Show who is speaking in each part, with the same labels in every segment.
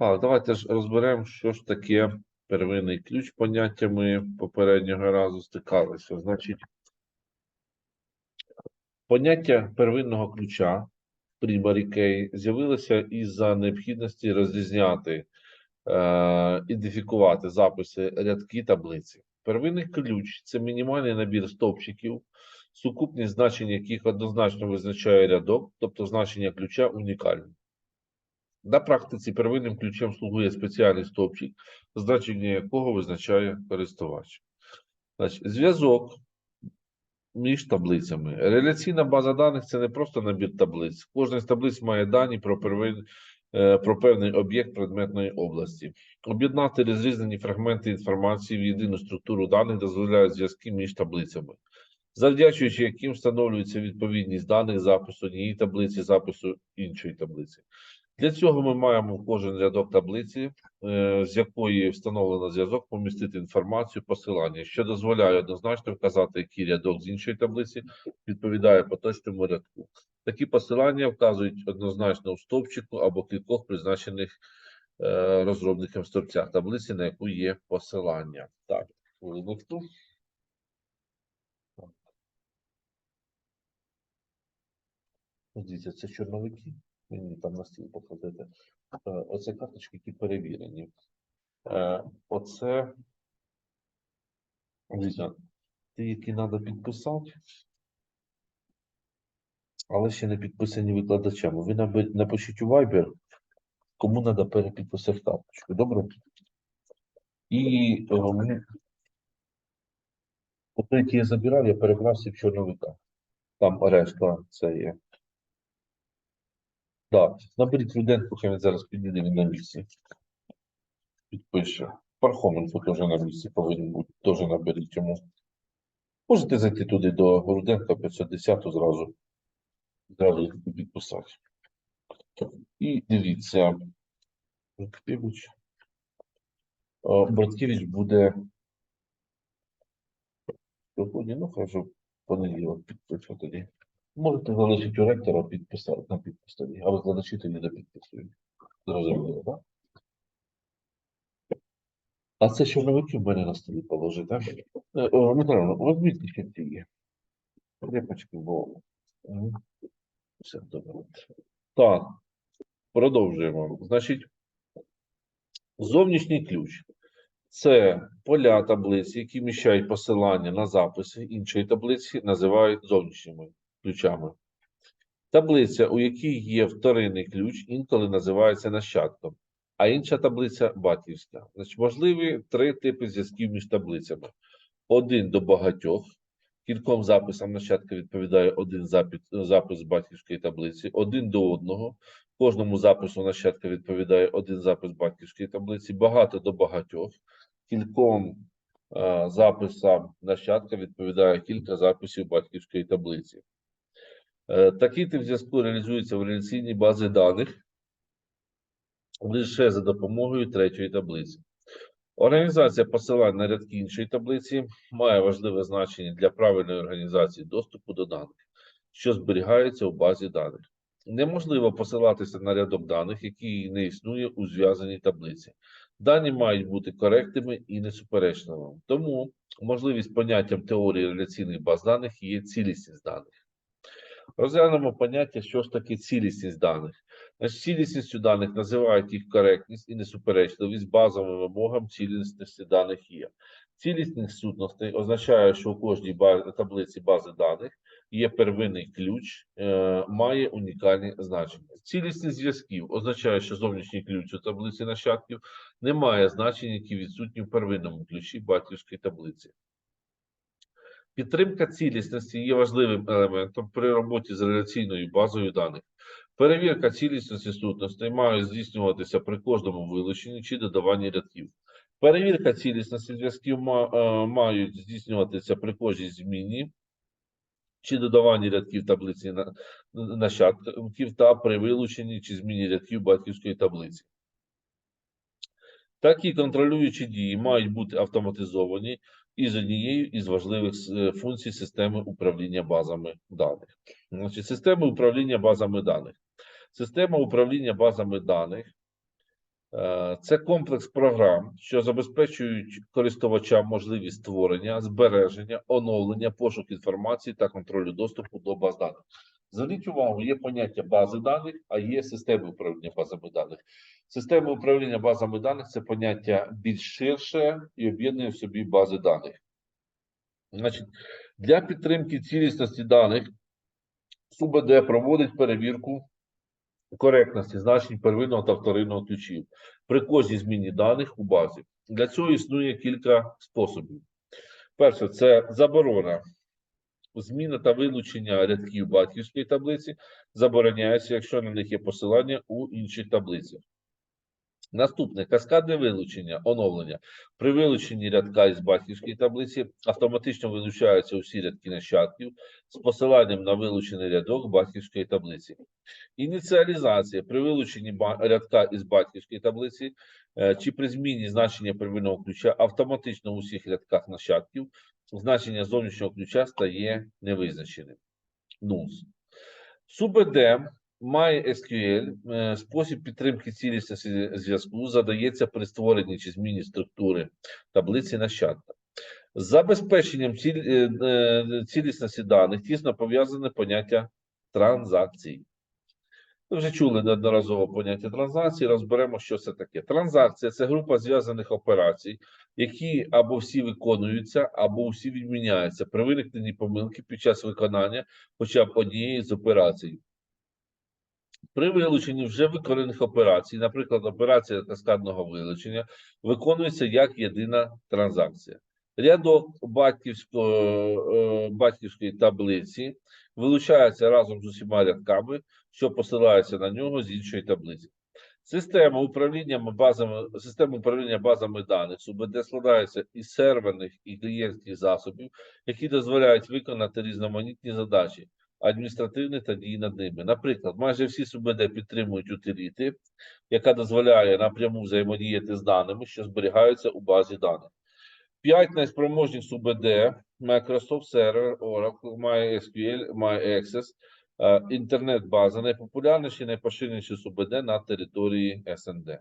Speaker 1: Так, давайте ж розберемо, що ж таке первинний ключ. Поняття ми попереднього разу стикалися. Значить, поняття первинного ключа primary key з'явилося із-за необхідності розрізняти, е, ідентифікувати записи рядки таблиці. Первинний ключ це мінімальний набір стовпчиків, сукупність значень яких однозначно визначає рядок, тобто значення ключа унікальне. На практиці первинним ключем слугує спеціальний стовпчик, значення якого визначає користувач. Зв'язок між таблицями. Реляційна база даних це не просто набір таблиць. Кожна з таблиць має дані про, первин, е, про певний об'єкт предметної області. Об'єднати розрізнені фрагменти інформації в єдину структуру даних дозволяє зв'язки між таблицями, завдячуючи яким встановлюється відповідність даних запису однієї таблиці, запису іншої таблиці. Для цього ми маємо в кожен рядок таблиці, е, з якої встановлено зв'язок, помістити інформацію, посилання, що дозволяє однозначно вказати, який рядок з іншої таблиці відповідає поточному рядку. Такі посилання вказують однозначно у стовпчику або кількох призначених е, розробником стовпцях таблиці, на яку є посилання. Так, хвилиночку. Ось Дивіться, це чорновики. Мені там на стіл покладете. Оце карточки, які перевірені. Е, Оце. Ті, які треба підписати, але ще не підписані викладачами. Ви напишіть у Viber, кому треба перепідписати карточку. Добре? І е, які я забирав, я перебрав всі в чорновика. Там решта це є. Так, наберіть Руденко, хай він зараз підійде він на місці. Підпише. Пархоменко теж на місці повинен бути, теж наберіть йому. Можете зайти туди до Руденка 510 зразу. Зразу підписати. І дивіться. Браткевич. О, Браткевич буде сьогодні, ну в понеділок підпише тоді. Можете залишити у ректора підписати на підпис тоді, а викладачі тоді не підписують. Зрозуміло, так? А це чорновики в мене на столі положить, так? Е, Михайло, візьміть ще ці є. Репочки, бо. Все добре. Так, продовжуємо. Значить, зовнішній ключ. Це поля таблиці, які міщають посилання на записи іншої таблиці, називають зовнішніми ключами. Таблиця, у якій є вторинний ключ, інколи називається нащадком, а інша таблиця батьківська. Значить, можливі три типи зв'язків між таблицями: один до багатьох. Кільком записам нащадка відповідає один запит, запис батьківської таблиці, один до одного. Кожному запису нащадка відповідає один запис батьківської таблиці, багато до багатьох. Кільком е, записам нащадка відповідає кілька записів батьківської таблиці. Е, Такий тип зв'язку реалізується в реляційній базі даних лише за допомогою третьої таблиці. Організація посилань на рядки іншої таблиці має важливе значення для правильної організації доступу до даних, що зберігаються у базі даних. Неможливо посилатися на рядок даних, який не існує у зв'язаній таблиці. Дані мають бути коректними і несуперечливими. Тому можливість поняттям теорії реляційних баз даних є цілісність даних. Розглянемо поняття, що ж таке цілісність даних. Значить, цілісністю даних називають їх коректність і несуперечливість базовим вимогам цілісності даних є. Цілісність сутностей означає, що у кожній таблиці бази даних є первинний ключ, е, має унікальні значення. Цілісність зв'язків означає, що зовнішній ключ у таблиці нащадків не має значення, які відсутні в первинному ключі батьківської таблиці. Підтримка цілісності є важливим елементом при роботі з реляційною базою даних. Перевірка цілісності сутностей має здійснюватися при кожному вилученні чи додаванні рядків. Перевірка цілісності зв'язків е, мають здійснюватися при кожній зміні чи додаванні рядків таблиці нащадків та при вилученні чи зміні рядків батьківської таблиці. Такі контролюючі дії мають бути автоматизовані із однією із важливих е, функцій системи управління базами даних. Значить, система управління базами даних. Система управління базами даних Е, Це комплекс програм, що забезпечують користувачам можливість створення, збереження, оновлення, пошук інформації та контролю доступу до баз даних. Зверніть увагу, є поняття бази даних, а є системи управління базами даних. Система управління базами даних це поняття більш ширше і об'єднує в собі бази даних. Значить, для підтримки цілісності даних СУБД проводить перевірку коректності значень первинного та вторинного ключів при кожній зміні даних у базі. Для цього існує кілька способів. Перше, це заборона. Зміна та вилучення рядків батьківської таблиці забороняється, якщо на них є посилання у інших таблицях. Наступне каскадне вилучення, оновлення. При вилученні рядка із батьківської таблиці автоматично вилучаються усі рядки нащадків з посиланням на вилучений рядок батьківської таблиці. Ініціалізація при вилученні рядка із батьківської таблиці е, чи при зміні значення первинного ключа автоматично в усіх рядках нащадків значення зовнішнього ключа стає невизначеним. НУНС. СУБД має SQL, е, спосіб підтримки цілісності зв'язку задається при створенні чи зміні структури таблиці нащадка. З забезпеченням е, е, цілісності даних тісно пов'язане поняття транзакцій. Ви вже чули неодноразово поняття транзакції. Розберемо, що це таке. Транзакція це група зв'язаних операцій, які або всі виконуються, або всі відміняються при виникненні помилки під час виконання хоча б однієї з операцій. При вилученні вже виконаних операцій, наприклад, операція каскадного вилучення, виконується як єдина транзакція. Рядок батьківської, е, батьківської таблиці вилучається разом з усіма рядками, що посилаються на нього з іншої таблиці. Система управління базами, система управління базами даних СУБД складається із серверних і клієнтських засобів, які дозволяють виконати різноманітні задачі, адміністративні та дії над ними. Наприклад, майже всі СУБД підтримують утиліти, яка дозволяє напряму взаємодіяти з даними, що зберігаються у базі даних. П'ять найспроможних СУБД Microsoft Server, Oracle, MySQL, MyAccess, е, інтернет-база, найпопулярніші, найпоширеніші СУБД на території СНД.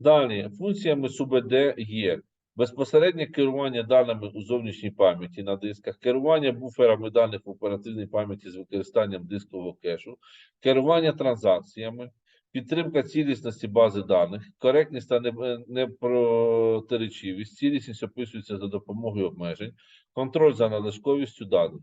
Speaker 1: Далі, функціями СУБД є безпосереднє керування даними у зовнішній пам'яті на дисках, керування буферами даних в оперативній пам'яті з використанням дискового кешу, керування транзакціями, підтримка цілісності бази даних, коректність та не- непротиречивість, цілісність описується за допомогою обмежень, контроль за належковістю даних.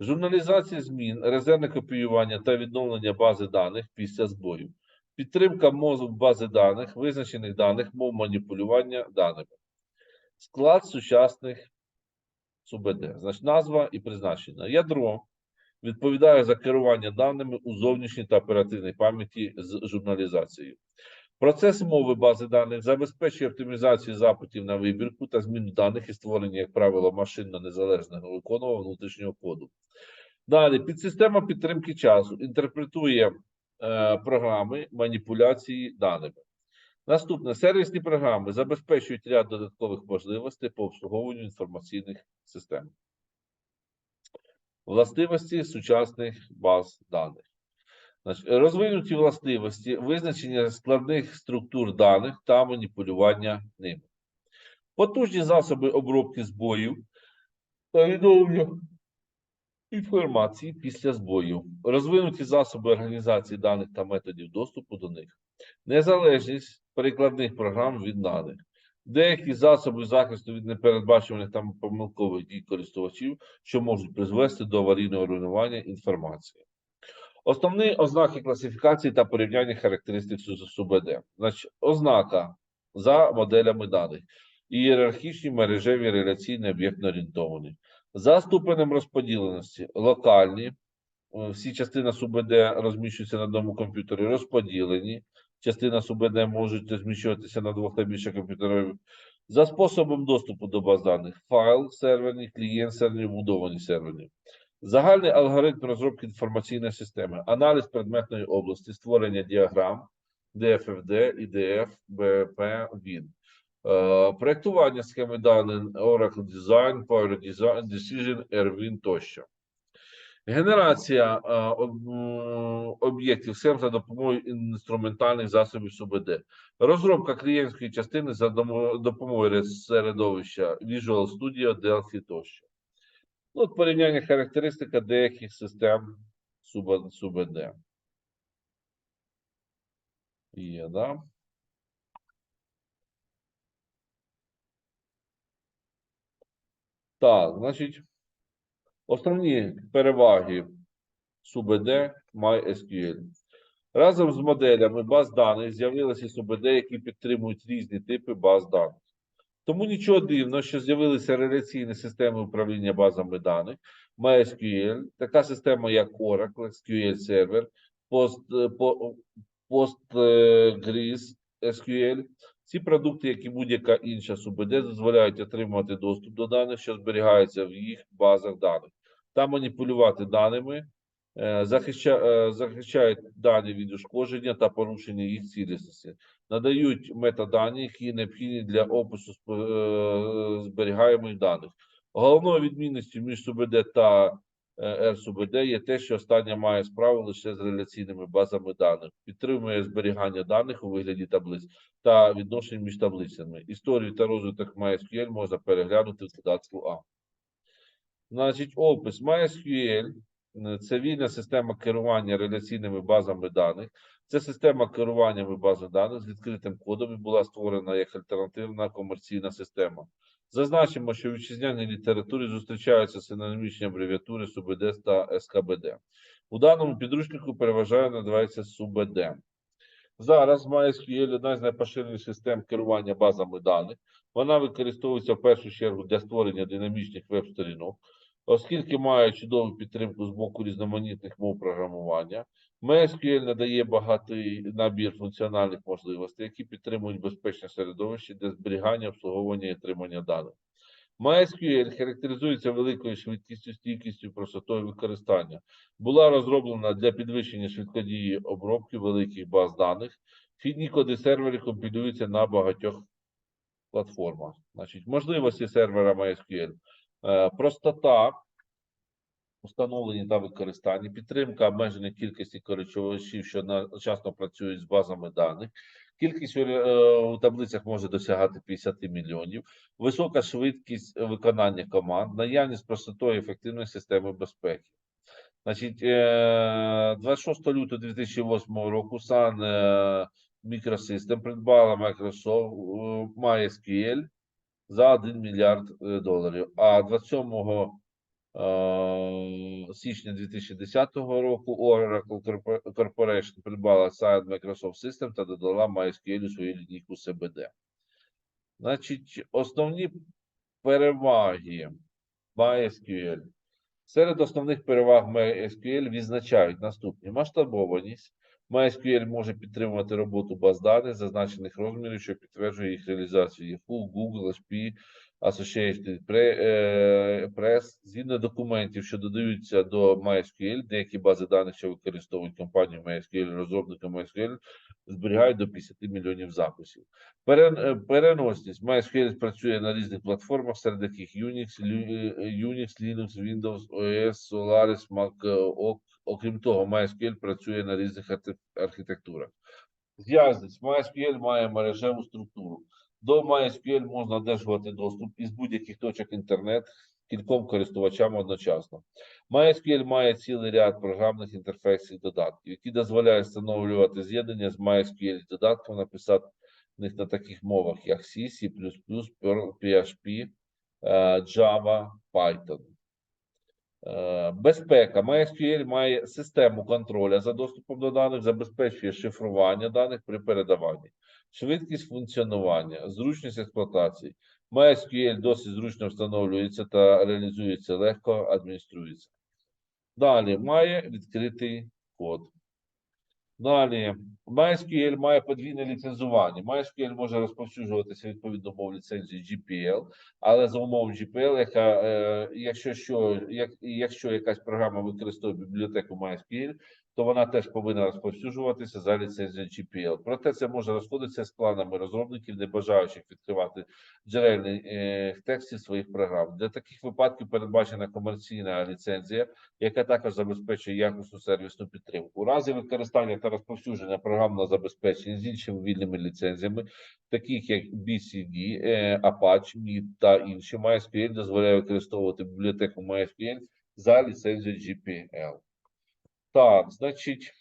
Speaker 1: Журналізація змін, резервне копіювання та відновлення бази даних після збою. Підтримка мозок бази даних, визначених даних, мов маніпулювання даними. Склад сучасних СУБД. Значить, назва і призначення. Ядро відповідає за керування даними у зовнішній та оперативній пам'яті з журналізацією. Процес мови бази даних забезпечує оптимізацію запитів на вибірку та зміну даних і створення, як правило, машинно незалежного виконного внутрішнього коду. Далі, підсистема підтримки часу інтерпретує е, програми маніпуляції даними. Наступне сервісні програми забезпечують ряд додаткових можливостей по обслуговуванню інформаційних систем. Властивості сучасних баз даних. Розвинуті властивості визначення складних структур даних та маніпулювання ними. Потужні засоби обробки збоїв та відновлення інформації після збою. Розвинуті засоби організації даних та методів доступу до них. Незалежність перекладних програм від даних. Деякі засоби захисту від непередбачуваних та помилкових дій користувачів, що можуть призвести до аварійного руйнування інформації. Основні ознаки класифікації та порівняння характеристик Су- СУБД. Значить, ознака за моделями даних. Ієрархічні мережеві реляційні об'єктно орієнтовані. За ступенем розподіленості локальні. е, Всі частини СУБД розміщуються на одному комп'ютері, розподілені. Частина СУБД можуть розміщуватися на двох та більше комп'ютерів. За способом доступу до баз даних. Файл серверний, клієнт серверний, вбудовані серверні. Загальний алгоритм розробки інформаційної системи, аналіз предметної області, створення діаграм, DFFD, IDF, BP, WIN. Е, Проєктування схеми даних, Oracle Design, Power Design, Decision, Erwin тощо. Генерація е, об'єктів СЕМ за допомогою інструментальних засобів СУБД. Розробка клієнтської частини за допомогою середовища Visual Studio, Delphi тощо. Ну, от порівняння характеристика деяких систем СУБ- СУБД. Є, да? Так, значить, основні переваги СУБД MySQL. Разом з моделями баз даних з'явилися СУБД, які підтримують різні типи баз даних. Тому нічого дивного, що з'явилися реляційні системи управління базами даних, MySQL, така система, як Oracle, SQL Server, Post, Postgres SQL. Ці продукти, як і будь-яка інша СУБД, дозволяють отримувати доступ до даних, що зберігаються в їх базах даних, та маніпулювати даними, е, захища- е, захищають дані від ушкодження та порушення їх цілісності, надають метадані, які необхідні для опису е, зберігаємих даних. Головною відмінністю між СУБД та РСУБД є те, що остання має справу лише з реляційними базами даних, підтримує зберігання даних у вигляді таблиць та відношень між таблицями. Історію та розвиток MySQL можна переглянути в додатку А. Значить, опис MySQL це вільна система керування реляційними базами даних. Це система керування бази даних з відкритим кодом і була створена як альтернативна комерційна система. Зазначимо, що в вітчизняній літературі зустрічаються синонімічні абревіатури СУБД та СКБД. У даному підручнику переважає називається СУБД. Зараз MySQL одна з найпоширеніших систем керування базами даних. Вона використовується в першу чергу для створення динамічних веб-сторінок, оскільки має чудову підтримку з боку різноманітних мов програмування. MySQL надає багатий набір функціональних можливостей, які підтримують безпечне середовище для зберігання, обслуговування і отримання даних. MySQL характеризується великою швидкістю, стійкістю, простотою використання. Була розроблена для підвищення швидкодії обробки великих баз даних. Вхідні коди серверів компілюються на багатьох платформах. Значить, можливості сервера MySQL. Е, Простота установлення та використання, підтримка обмеженої кількості користувачів, що одночасно працюють з базами даних. Кількість е, у таблицях може досягати 50 мільйонів, висока швидкість виконання команд, наявність простотої ефективної системи безпеки. Значить, е, 26 лютого 2008 року е, Microsystem придбала Microsoft е, MySQL за 1 мільярд е, доларів, а 27 е, січня 2010 року Oracle Corporation придбала Sun Microsoft System та додала MySQL у свою лінійку CBD. Значить, основні переваги MySQL. Серед основних переваг MySQL відзначають наступні: масштабованість. MySQL може підтримувати роботу баз даних зазначених розмірів, що підтверджує їх реалізацію Yahoo, Google, HP, Associated е, Press. Згідно документів, що додаються до MySQL, деякі бази даних, що використовують компанію MySQL, розробники MySQL, зберігають до 50 мільйонів записів. Е, Переносність MySQL працює на різних платформах, серед яких Unix, е, Unix, Linux, Windows, OS, Solaris, Mac OS. Окрім того, MySQL працює на різних архітектурах. Зв'язність MySQL має мережеву структуру. До MySQL можна одержувати доступ із будь-яких точок інтернет кільком користувачам одночасно. MySQL має цілий ряд програмних інтерфейсів додатків, які дозволяють встановлювати з'єднання з MySQL додатком, написати них на таких мовах, як C, C++, PHP, е, Java, Python. Е, Безпека. MySQL має систему контроля за доступом до даних, забезпечує шифрування даних при передаванні, швидкість функціонування, зручність експлуатації. MySQL досить зручно встановлюється та реалізується легко, адмініструється. Далі має відкритий код. Далі, MySQL має подвійне ліцензування. MySQL може розповсюджуватися відповідно мов ліцензії GPL, але за умов GPL, яка, е, якщо, що, як, якщо якась програма використовує бібліотеку MySQL, то вона теж повинна розповсюджуватися за ліцензією GPL. Проте це може розходитися з планами розробників, не бажаючих відкривати джерельні е, тексти своїх програм. Для таких випадків передбачена комерційна ліцензія, яка також забезпечує якісну сервісну підтримку. У разі використання та розповсюдження програмного забезпечення з іншими вільними ліцензіями, таких як BCD, е, Apache, MIT та інші, MySQL дозволяє використовувати бібліотеку MySQL за ліцензією GPL. Так, значить,